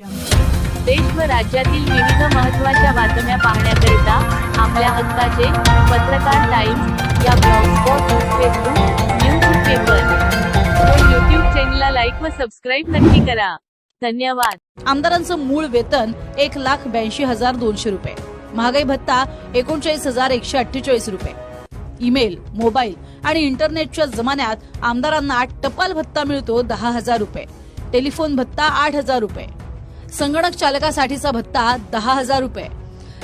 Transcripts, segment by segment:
देश व राज्यातील विविध महत्त्वाच्या बातम्या पाहण्याकरिता आपल्या हक्काचे पत्रकार टाइम्स या ब्लॉगस्पॉट फेसबुक न्यूज पेपर. व युट्यूब चॅनलला लाईक व सबस्क्राईब नक्की करा. धन्यवाद. आमदारांचं मूळ वेतन एक लाख ब्याऐंशी हजार दोनशे रुपये. महागाई भत्ता एकोणचाळीस हजार एकशे अठ्ठेचाळीस रुपये. ईमेल मोबाईल आणि इंटरनेटच्या जमान्यात आमदारांना टपाल भत्ता मिळतो दहा हजार रुपये. टेलिफोन भत्ता आठ हजार रुपये. संगणक चालकासाठीचा भत्ता दहा हजार रुपये.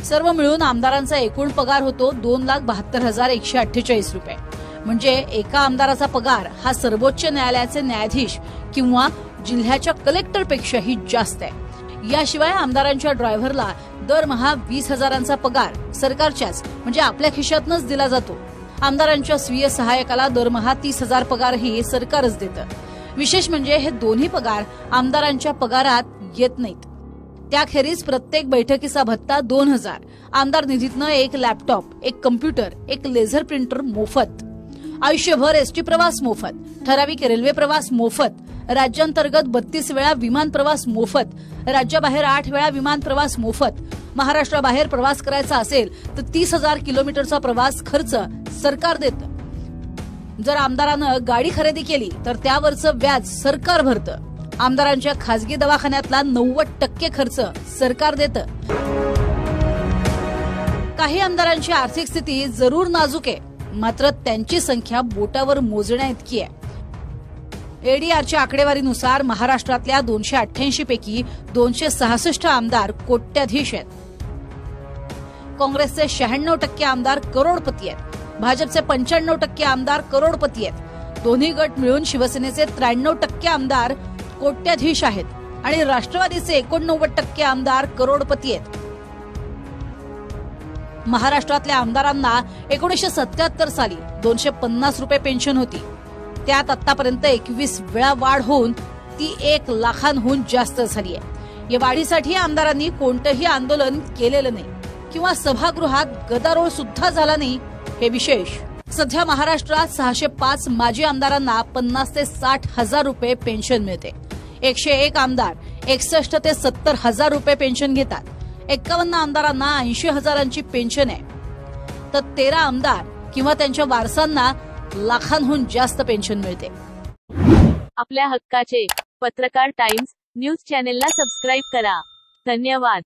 सर्व मिळून आमदारांचा एकूण पगार होतो दोन लाख बहात्तर हजार एकशे अठ्ठेचाळीस रुपये. म्हणजे एका आमदाराचा पगार हा सर्वोच्च न्यायालयाचे न्यायाधीश किंवा जिल्ह्याच्या कलेक्टरपेक्षाही जास्त आहे. याशिवाय आमदारांच्या ड्रायव्हरला दरमहा वीस हजारांचा पगार सरकारच्याच म्हणजे आपल्या खिशातनच दिला जातो. आमदारांच्या स्वीय सहाय्यकाला दरमहा तीस हजार पगारही सरकारच देतं. विशेष म्हणजे हे दोन्ही पगार आमदारांच्या पगारात येत नाहीत. त्याखेरीज प्रत्येक बैठकीचा भत्ता दोन हजार. आमदार निधीतनं एक लॅपटॉप एक कम्प्युटर एक लेझर प्रिंटर मोफत. आयुष्यभर एसटी प्रवास मोफत. ठराविक रेल्वे प्रवास मोफत. राज्यांतर्गत बत्तीस वेळा विमान प्रवास मोफत. राज्याबाहेर आठ वेळा विमान प्रवास मोफत. महाराष्ट्राबाहेर प्रवास करायचा असेल तर तीस हजार किलोमीटरचा प्रवास खर्च सरकार देतं. जर आमदारानं गाडी खरेदी केली तर त्यावरचं व्याज सरकार भरतं. आमदारांच्या खासगी दवाखान्यातला नव्वद टक्के खर्च सरकार देतं. काही आमदारांची आर्थिक स्थिती जरूर नाजूक आहे. मात्र त्यांची संख्या बोटावर मोजण्या इतकी आहे. एडीआरच्या आकडेवारीनुसार महाराष्ट्रातल्या दोनशे अठ्ठ्याऐंशी पैकी दोनशे सहासष्ट आमदार कोट्याधीश आहेत. काँग्रेसचे शहाण्णव टक्के आमदार करोडपती आहेत. भाजपचे पंच्याण्णव टक्के आमदार करोडपती आहेत. दोन्ही गट मिळून शिवसेनेचे त्र्याण्णव टक्के आमदार कोट्याधीश आहेत आणि राष्ट्रवादीचे एकोणनव्वद टक्के आमदार करोडपती आहेत. महाराष्ट्रातल्या आमदारांना एकोणीसशे सत्याहत्तर साली दोनशे पन्नास रुपये पेन्शन होती. त्यात आतापर्यंत एकवीस वेळा वाढ होऊन ती एक लाखांहून जास्त झाली आहे. या वाढीसाठी आमदारांनी कोणतंही आंदोलन केलेलं नाही किंवा सभागृहात गदारोळ सुद्धा झाला नाही हे विशेष. सध्या महाराष्ट्रात सहाशे पाच माजी आमदारांना पन्नास ते साठ हजार रुपये पेन्शन मिळते. एकशे एक आमदार एकसष्ट ते सत्तर हजार रुपये पेन्शन घेतात. एक्कावन्न आमदारांना ऐंशी हजारांची पेन्शन आहे. तर तेरा आमदार किंवा त्यांच्या वारसांना लाखांहून जास्त पेन्शन मिळते. आपल्या हक्काचे पत्रकार टाइम्स न्यूज चॅनेलला सबस्क्राईब करा. धन्यवाद.